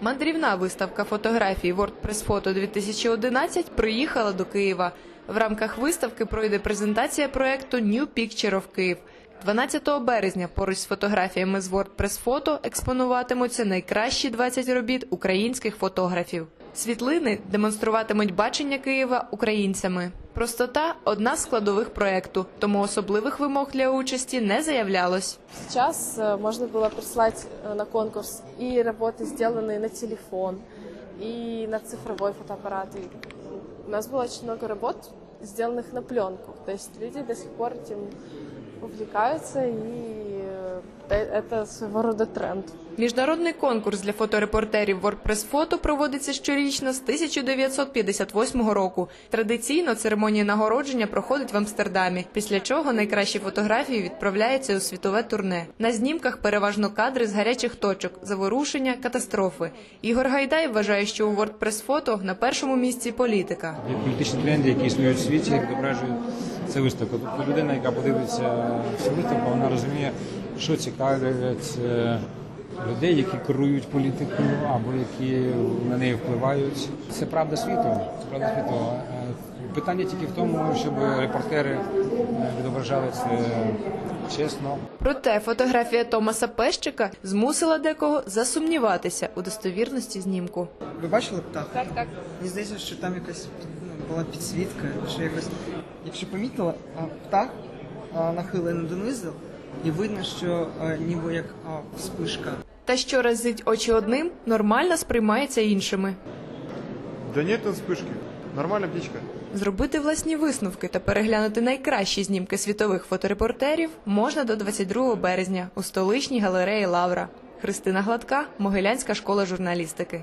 Мандрівна виставка фотографій WordPress Photo 2011 приїхала до Києва. В рамках виставки пройде презентація проекту New Picture of Kyiv. 12 березня поруч з фотографіями з WordPress Photo експонуватимуться найкращі 20 робіт українських фотографів. Світлини демонструватимуть бачення Києва українцями Простота одна з складових проекту, тому особливих вимог для участі не заявлялось. Сейчас э, можно было прислать э, на конкурс и работы, сделанные на телефон, и на цифровой фотоаппарат. И у нас было очень много работ, сделанных на пленку. То есть люди до сих пор этим увлекаются, и э, это своего рода тренд. Міжнародний конкурс для фоторепортерів WordPress Photo проводиться щорічно з 1958 року. Традиційно церемонія нагородження проходить в Амстердамі, після чого найкращі фотографії відправляються у світове турне. На знімках переважно кадри з гарячих точок, заворушення, катастрофи. Ігор Гайдай вважає, що у WordPress Photo на першому місці політика. Є політичні тренди, які існують в світі, як відображують цю виставку. Тобто людина, яка подивиться цю виставку, вона розуміє, що цікавить е, людей, які керують політикою або які на неї впливають. Це правда світу. Це правда світу. Е, Питання тільки в тому, щоб репортери е, відображали це чесно, Проте фотографія Томаса Пещика змусила декого засумніватися у достовірності знімку. Ви бачили птах? Так, так. Мені здається, що там якась ну, була підсвітка, що якось. Якщо помітила, а, птах а, нахилений донизу, і видно, що ніби як а, вспишка. Та що разить очі одним, нормально сприймається іншими. Да нет там вспышки. Нормальная птичка. Зробити власні висновки та переглянути найкращі знімки світових фоторепортерів можна до 22 березня у столичній галереї Лавра. Христина Гладка, Могилянська школа журналістики.